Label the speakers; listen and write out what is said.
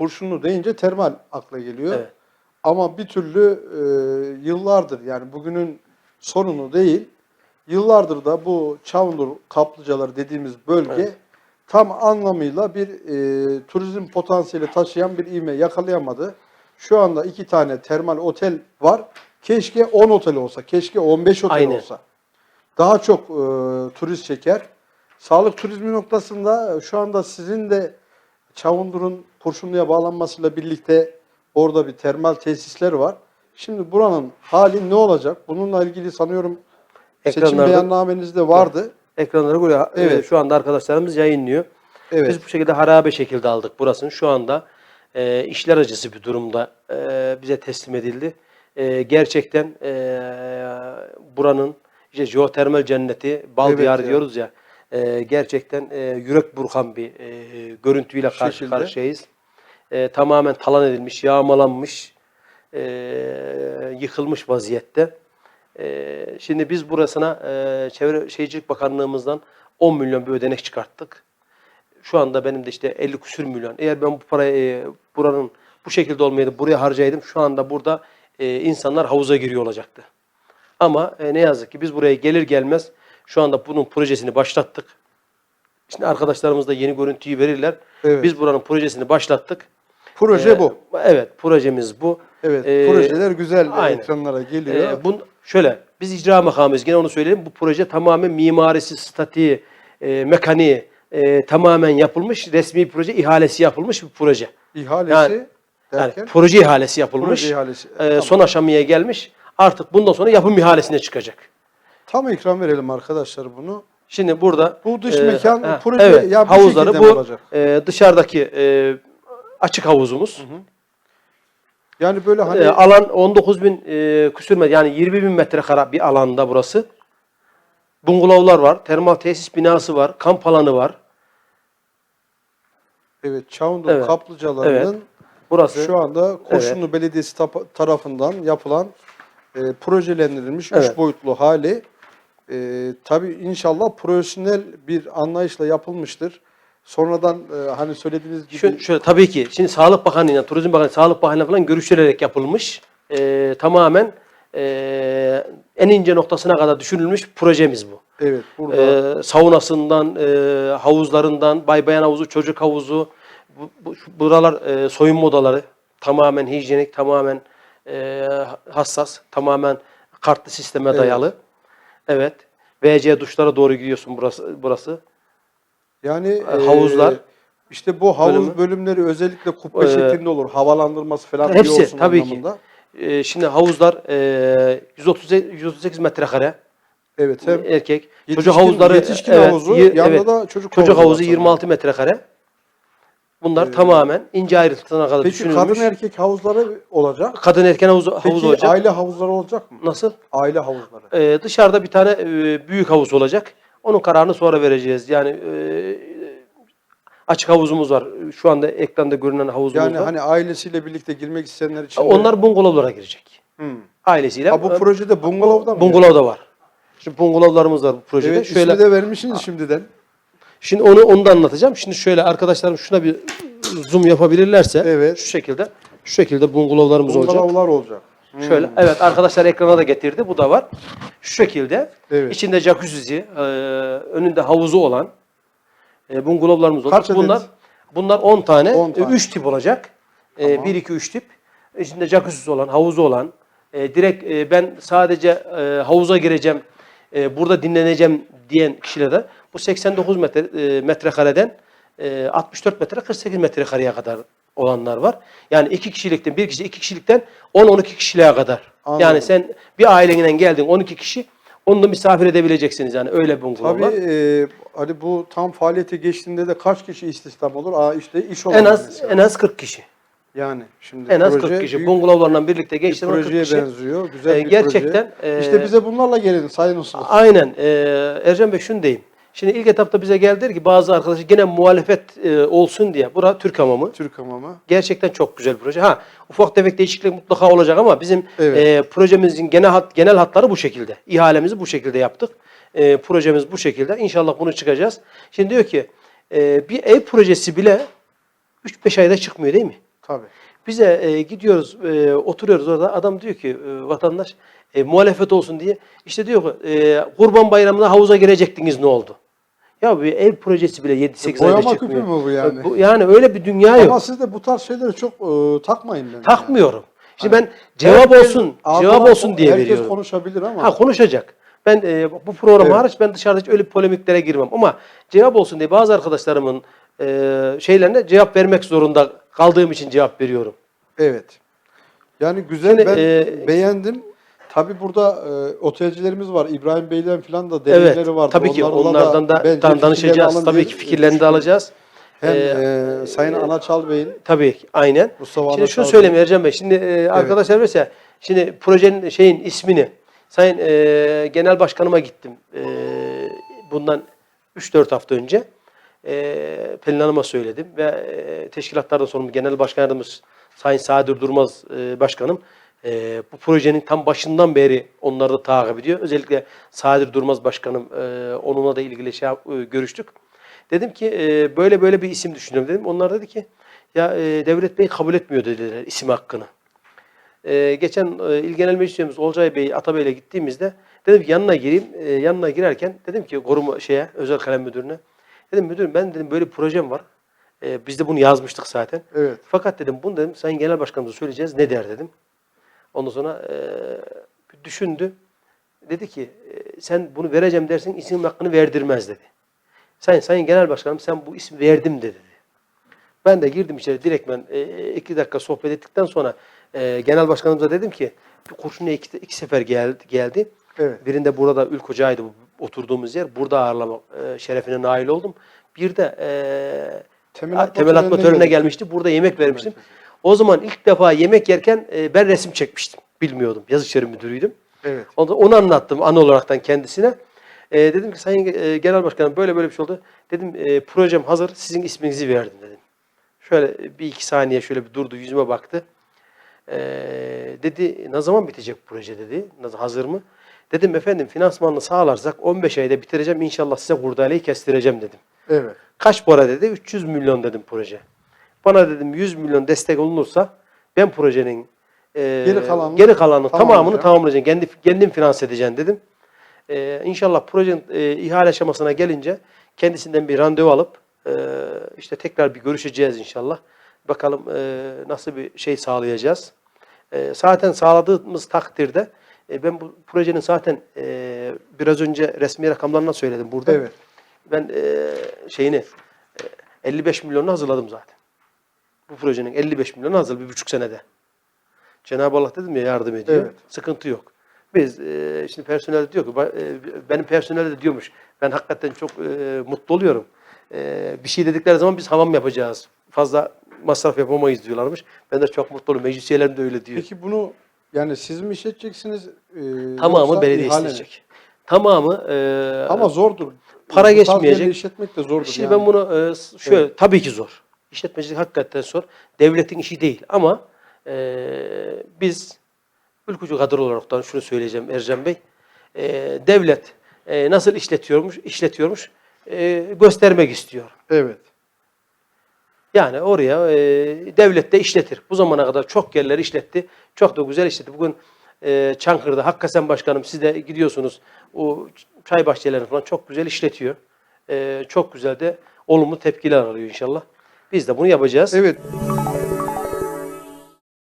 Speaker 1: kurşunlu deyince termal akla geliyor.
Speaker 2: Evet.
Speaker 1: Ama bir türlü e, yıllardır yani bugünün sorunu değil, yıllardır da bu Çavundur kaplıcaları dediğimiz bölge
Speaker 2: Evet.
Speaker 1: tam anlamıyla bir e, turizm potansiyeli taşıyan bir ivme yakalayamadı. Şu anda iki tane termal otel var. Keşke 10 otel olsa, keşke 15 otel
Speaker 2: Aynen.
Speaker 1: olsa. Daha çok e, turist çeker. Sağlık turizmi noktasında şu anda sizin de Çavundur'un Kurşunlu'ya bağlanmasıyla birlikte orada bir termal tesisler var. Şimdi buranın hali ne olacak? Bununla ilgili sanıyorum seçim
Speaker 2: Ekranlarda-
Speaker 1: beyannamenizde vardı.
Speaker 2: Ekranlara görüyor.
Speaker 1: Evet.
Speaker 2: Evet. Şu anda arkadaşlarımız yayınlıyor.
Speaker 1: Evet.
Speaker 2: Biz bu şekilde harabe şekilde aldık burasını. Şu anda e, işler acısı bir durumda e, bize teslim edildi. E, gerçekten e, buranın işte jeotermal cenneti, bal
Speaker 1: Evet
Speaker 2: diyarı
Speaker 1: ya.
Speaker 2: diyoruz ya. E, gerçekten e, yürek burkan bir e, görüntüyle karşı
Speaker 1: Şekilde.
Speaker 2: karşıyayız. E, tamamen talan edilmiş, yağmalanmış, e, yıkılmış vaziyette. E, şimdi biz burasına e, Çevre Şehircilik Bakanlığımızdan 10 milyon bir ödenek çıkarttık. Şu anda benim de işte 50 küsür milyon. Eğer ben bu parayı e, buranın bu şekilde olmayaydı buraya harcaydım şu anda burada e, insanlar havuza giriyor olacaktı. Ama e, ne yazık ki biz buraya gelir gelmez şu anda bunun projesini başlattık. Şimdi arkadaşlarımız da yeni görüntüyü verirler.
Speaker 1: Evet.
Speaker 2: Biz buranın projesini başlattık.
Speaker 1: Proje
Speaker 2: E,
Speaker 1: bu.
Speaker 2: Evet, projemiz bu.
Speaker 1: Evet,
Speaker 2: E,
Speaker 1: projeler güzel
Speaker 2: aynen.
Speaker 1: ekranlara geliyor.
Speaker 2: e, bun, şöyle, biz icra makamıyız. Gene onu söyleyelim. Bu proje tamamen mimarisi, statiği, e, mekaniği e, tamamen yapılmış. Resmi proje, ihalesi yapılmış bir proje.
Speaker 1: İhalesi
Speaker 2: yani-
Speaker 1: derken
Speaker 2: Yani proje ihalesi yapılmış.
Speaker 1: proje ihalesi.
Speaker 2: E,
Speaker 1: Tamam.
Speaker 2: Son aşamaya gelmiş. Artık bundan sonra yapım ihalesine çıkacak.
Speaker 1: Tam ekran verelim arkadaşlar bunu.
Speaker 2: Şimdi burada
Speaker 1: Bu dış
Speaker 2: e,
Speaker 1: mekan,
Speaker 2: ha,
Speaker 1: proje
Speaker 2: evet,
Speaker 1: ya bu
Speaker 2: havuzları bu
Speaker 1: olacak?
Speaker 2: e, dışarıdaki e, açık havuzumuz.
Speaker 1: Yani böyle hani
Speaker 2: E, alan 19 bin e, küsür metre yani 20 bin metrekare bir alanda burası. Bungalovlar var, termal tesis binası var, kamp alanı var.
Speaker 1: evet Çavundur
Speaker 2: Evet.
Speaker 1: kaplıcalarının
Speaker 2: Burası
Speaker 1: şu anda Kurşunlu Belediyesi tapa- tarafından yapılan e, projelendirilmiş
Speaker 2: Evet.
Speaker 1: üç boyutlu hali. E, tabii inşallah profesyonel bir anlayışla yapılmıştır. Sonradan e, hani söylediğiniz gibi
Speaker 2: Şu, şöyle tabii ki şimdi Sağlık Bakanlığı'yla, Turizm Bakanlığı, Sağlık Bakanlığı'yla falan görüşülerek yapılmış. Ee, tamamen ee, en ince noktasına kadar düşünülmüş projemiz bu.
Speaker 1: evet burada
Speaker 2: Ee, saunasından, ee, havuzlarından, bay bayan havuzu, çocuk havuzu, bu, bu- buralar ee, soyunma odaları tamamen hijyenik, tamamen ee, hassas, tamamen kartlı sisteme dayalı. Evet. WC duşlara doğru gidiyorsun burası. burası.
Speaker 1: yani
Speaker 2: e,
Speaker 1: e,
Speaker 2: havuzlar
Speaker 1: işte bu havuz
Speaker 2: bölümü.
Speaker 1: bölümleri özellikle kubbe
Speaker 2: Ee,
Speaker 1: şeklinde olur. Havalandırması falan iyi
Speaker 2: Hepsi,
Speaker 1: olsun
Speaker 2: tabii ki.
Speaker 1: anlamında.
Speaker 2: Ee, şimdi havuzlar e, 138, 138 metrekare
Speaker 1: Evet hem
Speaker 2: erkek.
Speaker 1: Yetişkin-
Speaker 2: çocuk havuzları
Speaker 1: yetişkin
Speaker 2: evet,
Speaker 1: havuzu, yanında
Speaker 2: evet.
Speaker 1: da çocuk,
Speaker 2: çocuk
Speaker 1: havuzu
Speaker 2: havuzu
Speaker 1: sanırım.
Speaker 2: 26 metrekare. Bunlar
Speaker 1: Ee,
Speaker 2: tamamen ince ayrıntısına kadar
Speaker 1: Peki
Speaker 2: düşünülmüş.
Speaker 1: kadın erkek havuzları olacak.
Speaker 2: Kadın erken havuzu,
Speaker 1: Peki
Speaker 2: havuz olacak.
Speaker 1: aile havuzları olacak mı?
Speaker 2: Nasıl?
Speaker 1: Aile havuzları.
Speaker 2: Ee, dışarıda bir tane e, büyük havuz olacak. Onun kararını sonra vereceğiz. Yani e, açık havuzumuz var. Şu anda ekranda görünen havuzumuz
Speaker 1: Yani
Speaker 2: var.
Speaker 1: hani ailesiyle birlikte girmek isteyenler için. de-
Speaker 2: Onlar bungalovlara girecek.
Speaker 1: Hmm.
Speaker 2: Ailesiyle.
Speaker 1: Ha, bu projede bungalovda mı?
Speaker 2: Bungalov da var. Şimdi bungalovlarımız var bu projede.
Speaker 1: Evet
Speaker 2: Şöyle
Speaker 1: ismi de vermişsiniz şimdiden.
Speaker 2: Şimdi onu onu da anlatacağım. Şimdi şöyle arkadaşlarım şuna bir zoom yapabilirlerse
Speaker 1: Evet.
Speaker 2: şu şekilde şu şekilde bungalovlarımız olacak.
Speaker 1: Bungalovlar olacak. Hmm.
Speaker 2: Şöyle evet arkadaşlar ekrana da getirdi. Bu da var. Şu şekilde
Speaker 1: Evet.
Speaker 2: içinde jacuzzi, e, önünde havuzu olan e, bungalovlarımız olacak.
Speaker 1: Kaç adet?
Speaker 2: bunlar bunlar 10 tane,
Speaker 1: 10 tane.
Speaker 2: 3 tip olacak. E,
Speaker 1: Tamam.
Speaker 2: 1 2 3 tip. İçinde jacuzzi olan, havuzu olan. E, direkt e, ben sadece e, havuza gireceğim, e, burada dinleneceğim diyen kişilere bu 89 metre e, metrekareden e, 64 metre 48 metrekareye kadar olanlar var. Yani iki kişilikten bir kişi iki kişilikten 10-12 kişiliğe kadar.
Speaker 1: Anladım.
Speaker 2: Yani sen bir aileyle geldin 12 kişi onu da misafir edebileceksiniz yani öyle bir bungalov
Speaker 1: Tabii e, hani bu tam faaliyete geçtiğinde de kaç kişi istihdam olur? Aa işte iş olur.
Speaker 2: En az
Speaker 1: mesela.
Speaker 2: en az 40 kişi.
Speaker 1: yani şimdi
Speaker 2: En az
Speaker 1: proje
Speaker 2: 40 kişi. Bungalovlarla birlikte
Speaker 1: bir
Speaker 2: geçti 40
Speaker 1: projeye
Speaker 2: kişi.
Speaker 1: benziyor. Güzel
Speaker 2: Ee,
Speaker 1: bir
Speaker 2: gerçekten,
Speaker 1: proje.
Speaker 2: e,
Speaker 1: İşte bize bunlarla gelin sayın Usta.
Speaker 2: Aynen. Ee, Ercan Bey şunu diyeyim. Şimdi ilk etapta bize geldi ki bazı arkadaşlar gene muhalefet e, olsun diye. Bura Türk hamamı.
Speaker 1: Türk hamamı.
Speaker 2: Gerçekten çok güzel proje. Ha ufak tefek değişiklik mutlaka olacak ama bizim
Speaker 1: Evet.
Speaker 2: e, projemizin genel hat, genel hatları bu şekilde. İhalemizi bu şekilde yaptık. E, projemiz bu şekilde. İnşallah bunu çıkacağız. Şimdi diyor ki e, bir ev projesi bile 3-5 ayda çıkmıyor değil mi?
Speaker 1: Tabii.
Speaker 2: Bize e, gidiyoruz, e, oturuyoruz orada. Adam diyor ki e, vatandaş e, muhalefet olsun diye. İşte diyor ki e, Kurban Bayramı'nda havuza girecektiniz ne oldu? Ya bir ev projesi bile 7-8 ayda
Speaker 1: Boyama
Speaker 2: çıkmıyor.
Speaker 1: küpü mü bu yani?
Speaker 2: Bu- yani öyle bir dünya yok.
Speaker 1: Ama siz de bu tarz şeyleri çok e, takmayın bence.
Speaker 2: Takmıyorum. Şimdi ben cevap
Speaker 1: Herkes-
Speaker 2: olsun,
Speaker 1: ağzına-
Speaker 2: cevap olsun diye
Speaker 1: herkes
Speaker 2: veriyorum.
Speaker 1: konuşabilir ama.
Speaker 2: Ha konuşacak. Ben e, bu program
Speaker 1: Evet.
Speaker 2: hariç ben dışarıda hiç öyle polemiklere girmem. Ama cevap olsun diye bazı arkadaşlarımın e, şeylerine cevap vermek zorunda kaldığım için cevap veriyorum.
Speaker 1: Evet. Yani güzel
Speaker 2: Şimdi,
Speaker 1: ben
Speaker 2: e,
Speaker 1: beğendim. Tabi burada e, otelcilerimiz var. İbrahim Bey'den falan da deneyimleri
Speaker 2: Evet.
Speaker 1: vardı.
Speaker 2: Tabii ki
Speaker 1: Onlarla
Speaker 2: onlardan da, dan- danışacağız. Tabii ki fikirlerini de alacağız.
Speaker 1: Hem
Speaker 2: Ee,
Speaker 1: e, Sayın Anaçal Bey'in
Speaker 2: Tabii aynen.
Speaker 1: Mustafa
Speaker 2: Şimdi şunu söyleyeyim Ercan Bey. Şimdi e, arkadaşlar mesela şimdi projenin şeyin ismini Sayın e, Genel Başkanıma gittim. E, bundan 3-4 hafta önce. E, Pelin Hanım'a söyledim ve e, teşkilatlardan sorumlu Genel Başkan Yardımcımız Sayın Sadır Durmaz e, Başkanım e, bu projenin tam başından beri onları da takip ediyor. Özellikle Sadır Durmaz Başkanım e, onunla da ilgili şey e, görüştük. Dedim ki e, böyle böyle bir isim düşünüyorum dedim. Onlar dedi ki ya e, Devlet Bey kabul etmiyor dediler isim hakkını. E, geçen e, İl Genel Meclis Üyemiz Olcay Bey, Atabey'le gittiğimizde dedim ki yanına gireyim. E, yanına girerken dedim ki koruma şeye, özel kalem müdürüne. Dedim müdürüm ben dedim böyle bir projem var. E, biz de bunu yazmıştık zaten.
Speaker 1: evet.
Speaker 2: Fakat dedim bunu dedim Sayın Genel Başkanımıza söyleyeceğiz ne der dedim. Ondan sonra e, düşündü. Dedi ki e, sen bunu vereceğim dersin isim hakkını verdirmez dedi. Sayın Sayın Genel Başkanım sen bu ismi verdim dedi. Ben de girdim içeri direktmen e, iki dakika sohbet ettikten sonra e, Genel Başkanımıza dedim ki bir Kurşunlu'ya iki, iki sefer geldi, geldi.
Speaker 1: Evet.
Speaker 2: Birinde burada Ülk Hoca'ydı bu oturduğumuz yer. Burada ağırlama e, şerefine nail oldum. Bir de e,
Speaker 1: Temel atma
Speaker 2: temel atma
Speaker 1: törenine
Speaker 2: törenine gelmişti. Burada yemek vermiştim. O zaman ilk defa yemek yerken e, ben resim çekmiştim. Bilmiyordum. Yazı işleri müdürüydüm.
Speaker 1: Evet.
Speaker 2: Onu, onu anlattım an olaraktan kendisine. E, dedim ki Sayın e, Genel Başkanım böyle böyle bir şey oldu. Dedim e, projem hazır. Sizin isminizi verdim dedim. Şöyle bir iki saniye şöyle bir durdu yüzüme baktı. E, dedi ne zaman bitecek proje dedi. "Nasıl- Hazır mı? Dedim efendim finansmanını sağlarsak 15 ayda bitireceğim. İnşallah size hurdaleyi kestireceğim dedim.
Speaker 1: Evet.
Speaker 2: Kaç para dedi? 300 milyon dedim proje. Bana dedim 100 milyon destek olunursa ben projenin e,
Speaker 1: Geri kalanını
Speaker 2: geri kalanını tamamını
Speaker 1: tamamlayacağım.
Speaker 2: Kendi, kendim finanse edeceğim dedim. E, inşallah projenin e, ihale aşamasına gelince kendisinden bir randevu alıp e, işte tekrar bir görüşeceğiz inşallah. Bakalım e, nasıl bir şey sağlayacağız. E, zaten sağladığımız takdirde e, ben bu projenin zaten e, biraz önce resmi rakamlarına söyledim burada.
Speaker 1: Evet.
Speaker 2: Ben e, şeyini e, 55 milyonunu hazırladım zaten. Bu projenin 55 milyonu hazır bir buçuk senede. Cenab-ı Allah dedim ya yardım ediyor.
Speaker 1: Evet.
Speaker 2: Sıkıntı yok. Biz e, şimdi personel diyor ki e, benim personel de diyormuş. Ben hakikaten çok e, mutlu oluyorum. E, bir şey dedikleri zaman biz hamam yapacağız. Fazla masraf yapamayız diyorlarmış. Ben de çok mutlu oluyorum. Meclis üyelerim de öyle diyor.
Speaker 1: Peki bunu yani siz mi işleteceksiniz? e,
Speaker 2: Tamamı belediye isteyecek. Tamamı e,
Speaker 1: Ama zordur.
Speaker 2: Para
Speaker 1: Bu tarz
Speaker 2: geçmeyecek.
Speaker 1: yerleri işletmek de zordur.
Speaker 2: Şimdi
Speaker 1: yani.
Speaker 2: ben bunu e, şöyle tabii ki zor. İşletmecilik hakikaten zor. Devletin işi değil ama e, biz ülkücü kadro olaraktan şunu söyleyeceğim Ercan Bey. E, devlet e, nasıl işletiyormuş, işletiyormuş e, göstermek istiyor.
Speaker 1: Evet.
Speaker 2: Yani oraya e, devlet de işletir. Bu zamana kadar çok yerler işletti. Çok da güzel işletti. Bugün e, Çankırı'da Hakkasen Başkanım siz de gidiyorsunuz. O çay bahçelerini falan çok güzel işletiyor. E, çok güzel de olumlu tepkiler alıyor inşallah. Biz de bunu yapacağız.
Speaker 1: Evet.